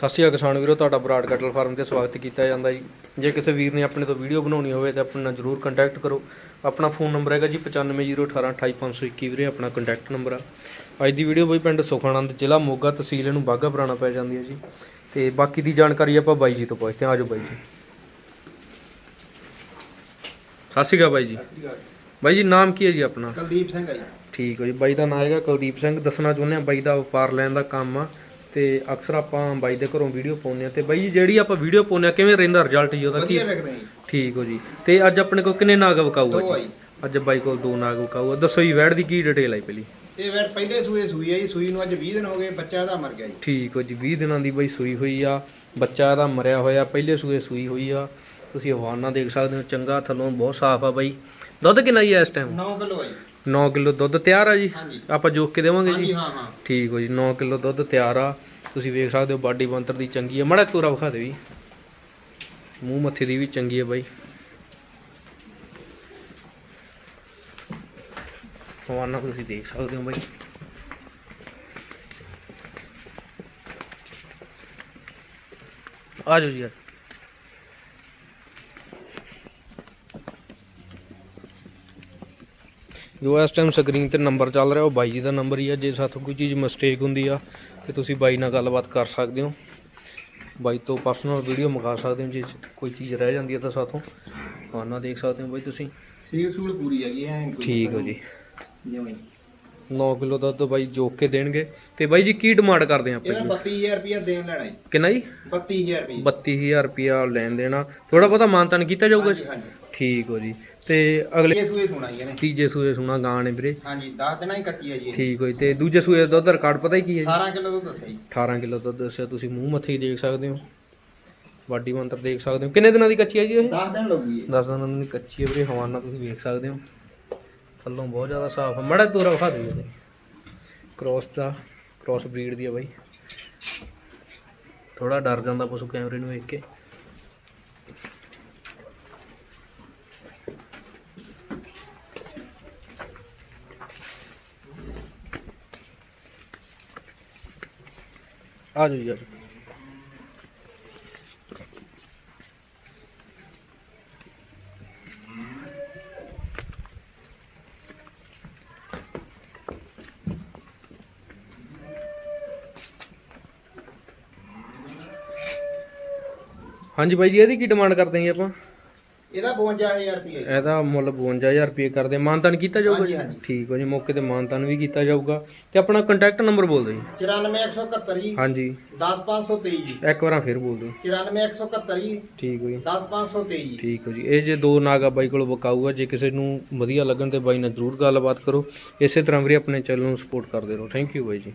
ਸਤਿ ਸ਼੍ਰੀ ਅਕਾਲ ਕਿਸਾਨ ਵੀਰੋ ਤੁਹਾਡਾ ਬਰਾਡ ਕਟਲ ਫਾਰਮ ਤੇ ਸਵਾਗਤ ਕੀਤਾ ਜਾਂਦਾ ਜੀ। ਜੇ ਕਿਸੇ ਵੀਰ ਨੇ ਆਪਣੇ ਤੋਂ ਵੀਡੀਓ ਬਣਾਉਣੀ ਹੋਵੇ ਤਾਂ ਆਪਣੇ ਜਰੂਰ ਕੰਟੈਕਟ ਕਰੋ। ਆਪਣਾ ਫੋਨ ਨੰਬਰ ਹੈਗਾ ਜੀ 9501828521 ਵੀਰੇ ਆਪਣਾ ਕੰਟੈਕਟ ਨੰਬਰ ਆ। ਅੱਜ ਦੀ ਵੀਡੀਓ ਬਈ ਪਿੰਡ ਸੁਖਾਨੰਦ ਜ਼ਿਲ੍ਹਾ ਮੋਗਾ ਤਹਿਸੀਲ ਇਹਨੂੰ ਬਾਗਾ ਪੁਰਾਣਾ ਪੈ ਜਾਂਦੀ ਹੈ ਜੀ। ਤੇ ਬਾਕੀ ਦੀ ਜਾਣਕਾਰੀ ਆਪਾਂ ਬਾਈ ਜੀ ਤੋਂ ਪੁੱਛਦੇ ਹਾਂ। ਆਜੋ ਬਾਈ ਜੀ। ਸਤਿ ਸ਼੍ਰੀ ਅਕਾਲ ਬਾਈ ਜੀ। ਬਾਈ ਜੀ ਨਾਮ ਕੀ ਹੈ ਜੀ ਆਪਣਾ? ਕੁਲਦੀਪ ਸਿੰਘ ਆ ਜੀ। ਠੀਕ ਹੈ ਜੀ। ਬਾਈ ਦਾ ਨਾਮ ਹੈਗਾ ਕੁਲਦੀਪ ਸਿੰਘ। ਦੱਸਣਾ ਚਾਹੁੰਦੇ ਆ ਬਾਈ ਦਾ ਵਪਾਰ ਲੈਣ ਦਾ ਕੰਮ ਆ। ਤੇ ਅਕਸਰ ਆਪਾਂ ਬਾਈ ਦੇ ਘਰੋਂ ਵੀਡੀਓ ਪਾਉਂਦੇ ਆ ਤੇ ਬਾਈ ਜੀ ਜਿਹੜੀ ਆਪਾਂ ਵੀਡੀਓ ਪਾਉਂਦੇ ਆ ਕਿਵੇਂ ਰਹਿੰਦਾ ਰਿਜ਼ਲਟ ਜੀ ਉਹਦਾ? ਕੀ ਵਧੀਆ ਵਿਕਦੇ ਜੀ। ਠੀਕ ਹੋ ਜੀ। ਤੇ ਅੱਜ ਆਪਣੇ ਕੋਲ ਕਿੰਨੇ ਨਾਗ ਵਿਕਾਊਗਾ ਦੋ ਆ ਜੀ? ਜੀ। ਅੱਜ ਬਾਈ ਕੋਲ ਦੋ ਨਾਗ ਵਿਕਾਊਗਾ ਦੱਸੋ ਜੀ ਵੈੜ ਦੀ ਕੀ ਡਿਟੇਲ ਆਈ ਪਹਿਲੀ? ਇਹ ਵੈਟ ਪਹਿਲੇ ਸੂਏ ਸੂਈ ਆ ਜੀ। ਸੂਈ ਨੂੰ ਅੱਜ 20 ਦਿਨ ਹੋ ਗਏ ਬੱਚਾ ਇਹਦਾ ਮਰ ਗਿਆ ਜੀ। ਠੀਕ ਹੋ ਜੀ 20 ਦਿਨਾਂ ਦੀ ਬਾਈ ਸੂਈ ਹੋਈ ਆ। ਬੱਚਾ ਇਹਦਾ ਮਰਿਆ ਹੋਇਆ ਪਹਿਲੇ ਸੂਏ ਸੂਈ ਹੋਈ ਆ। ਤੁਸੀਂ ਹਵਾਨਾ ਦੇਖ ਸਕਦੇ ਹੋ ਚੰਗਾ ਥੱਲੋਂ ਬਹੁਤ ਸਾਫ਼ ਆ ਬਾਈ। ਦੁੱਧ ਕਿੰਨਾ ਜੀ ਇਸ ਟਾਈਮ 9 ਕਿਲੋ ਆ ਜੀ। 9 ਕਿਲੋ ਦੁੱਧ ਤਿਆਰ ਆ ਜੀ? ਹਾਂਜੀ। ਆਪਾਂ ਜੋਕ ਕੇ ਦੇਵਾਂਗੇ ਜੀ? ਹਾਂਜੀ ਹਾਂ ਹਾਂ। ਠੀਕ ਹੋ ਜੀ 9 ਕਿਲੋ ਦੁੱਧ ਤਿਆਰ ਆ। ਤੁਸੀਂ ਵੇਖ ਸਕਦੇ ਹੋ ਬਾਡੀ ਬੰਤਰ ਦੀ ਚੰਗੀ ਹੈ ਮੜਾ ਤੋਰਾ ਵਿਖਾ ਦੇ ਵੀ। ਮੂੰਹ ਮੱਥੇ ਦੀ ਵੀ ਚੰਗੀ ਹੈ ਬਾਈ। ਹਵਾਨਾ ਤੁਸੀਂ ਦੇਖ ਸਕਦੇ ਹੋ ਬਾਈ। ਆ ਜਾਓ ਜੀ ਜੋ ਇਸ ਟਾਈਮ ਸਕਰੀਨ ਤੇ ਨੰਬਰ ਚੱਲ ਰਿਹਾ ਉਹ ਬਾਈ ਜੀ ਦਾ ਨੰਬਰ ਹੀ ਆ। ਜੇ ਸਾਥੋਂ ਕੋਈ ਚੀਜ਼ ਮਿਸਟੇਕ ਹੁੰਦੀ ਆ ਤੇ ਤੁਸੀਂ ਬਾਈ ਨਾਲ ਗੱਲਬਾਤ ਕਰ ਸਕਦੇ ਹੋ। ਬਾਈ ਤੋਂ ਪਰਸਨਲ ਵੀਡੀਓ ਮੰਗਾ ਸਕਦੇ ਹੋ ਜੇ ਕੋਈ ਚੀਜ਼ ਰਹਿ ਜਾਂਦੀ ਹੈ ਤਾਂ ਸਾਥੋਂ। ਆਨਾ ਦੇਖ ਸਕਦੇ ਹੋ ਬਾਈ ਤੁਸੀਂ। ਸੀਲ ਸੂਲ ਪੂਰੀ ਹੈਗੀ ਐ ਠੀਕ ਹੋ ਜੀ। ਜਿਵੇਂ 9 ਕਿਲੋ ਦੁੱਧ ਬਾਈ ਜੋਕ ਕੇ ਦੇਣਗੇ। ਤੇ ਬਾਈ ਜੀ ਕੀ ਡਿਮਾਂਡ ਕਰਦੇ ਆਪਾਂ ਇਹਦਾ ਜੀ? 32000 ਰੁਪਇਆ ਦੇਣ ਲੈਣਾ ਜੀ। ਕਿੰਨਾ ਜੀ? 32000 ਰੁਪਇਆ 32000 ਰੁਪਿਆ ਲੈਣ ਦੇਣਾ। ਥੋੜਾ ਬਹੁਤਾ ਮਾਨਤਾਨ ਕੀਤਾ ਜਾਊਗਾ ਜੀ? ਠੀਕ ਹੋ ਜੀ। ਤੇ ਅਗਲੇ ਸੂਏ ਸੁਣਾ ਜੀ ਇਹਨੇ। ਤੀਜੇ ਸੂਏ ਸੁਣਾ ਗਾਂ ਨੇ ਵੀਰੇ। ਹਾਂਜੀ 10 ਦਿਨਾਂ ਹੀ ਕੱਚੀ ਹੈ ਜੀ। ਠੀਕ ਹੋ ਜੀ ਤੇ ਦੂਜੇ ਸੂਏ ਦਾ ਦੁੱਧ ਰਿਕਾਰਡ ਪਤਾ ਹੀ ਕੀ ਹੈ ਜੀ? 18 ਕਿਲੋ ਦੁੱਧ ਦੱਸਿਆ ਜੀ। 18 ਕਿਲੋ ਦੁੱਧ ਦੱਸਿਆ। ਤੁਸੀਂ ਮੂੰਹ ਮੱਥੇ ਹੀ ਦੇਖ ਸਕਦੇ ਹੋ। ਬਾਡੀ ਮੰਤਰ ਦੇਖ ਸਕਦੇ ਹੋ। ਕਿੰਨੇ ਦਿਨਾਂ ਦੀ ਕੱਚੀ ਹੈ ਜੀ ਇਹ? 10 ਦਿਨ ਲੱਗੂ ਜੀ। 10 ਦਿਨਾਂ ਦੀ ਕੱਚੀ ਹੈ ਵੀਰੇ। ਹਵਾਨਾ ਤੁਸੀਂ ਵੇਖ ਸਕਦੇ ਹੋ। ਥੱਲੋਂ ਬਹੁਤ ਜ਼ਿਆਦਾ ਸਾਫ਼ ਆ। ਮੜਾ ਦੂਰ ਵਿਖਾ ਦਿਓ ਜੀ ਕ੍ਰੋਸ ਦਾ ਕ੍ਰੋਸ ਬਰੀਡ ਦੀ ਆ ਬਾਈ। ਥੋੜਾ ਡਰ ਜਾਂਦਾ ਪਸ਼ੂ ਕੈਮਰੇ ਨੂੰ ਵੇਖ ਕੇ। ਆ ਜਾਓ ਜੀ, ਆ ਜਾਓ। ਹਾਂਜੀ ਬਾਈ ਜੀ ਇਹਦੀ ਕੀ ਡਿਮਾਂਡ ਕਰਦੇ ਜੀ ਆਪਾਂ? ਇਹਦਾ 52000 ਰੁਪਇਆ ਜੀ। ਇਹਦਾ ਮੁੱਲ 52000 ਰੁਪਏ ਕਰਦੇ। ਮਾਨਤਾਨ ਕੀਤਾ ਜਾਊਗਾ ਜੀ। ਠੀਕ ਹੋ ਜੀ ਮੌਕੇ ਤੇ ਮਾਨਤਾਨ ਵੀ ਕੀਤਾ ਜਾਊਗਾ। ਤੇ ਆਪਣਾ ਕੰਟੈਕਟ ਨੰਬਰ ਬੋਲ ਦਿਓ ਜੀ। 94171 ਜੀ। ਹਾਂਜੀ। 10523 ਜੀ। ਇੱਕ ਵਾਰਾਂ ਫਿਰ ਬੋਲ ਦਿਓ। 94171 ਜੀ। ਠੀਕ ਹੋ ਜੀ। 10523 ਜੀ। ਠੀਕ ਹੋ ਜੀ। ਇਹ ਜੇ ਦੋ ਨਾਗਾ ਬਾਈ ਕੋਲ ਵਿਕਾਊਗਾ ਜੇ ਕਿਸੇ ਨੂੰ ਵਧੀਆ ਲੱਗਣ ਤੇ ਬਾਈ ਨਾਲ ਜ਼ਰੂਰ ਗੱਲਬਾਤ ਕਰੋ। ਇਸੇ ਤਰ੍ਹਾਂ ਵੀਰੇ ਆਪਣੇ ਚੈਨਲ ਨੂੰ ਸਪੋਰਟ ਕਰਦੇ ਰਹੋ। ਥੈਂਕ ਯੂ ਬਾਈ ਜੀ।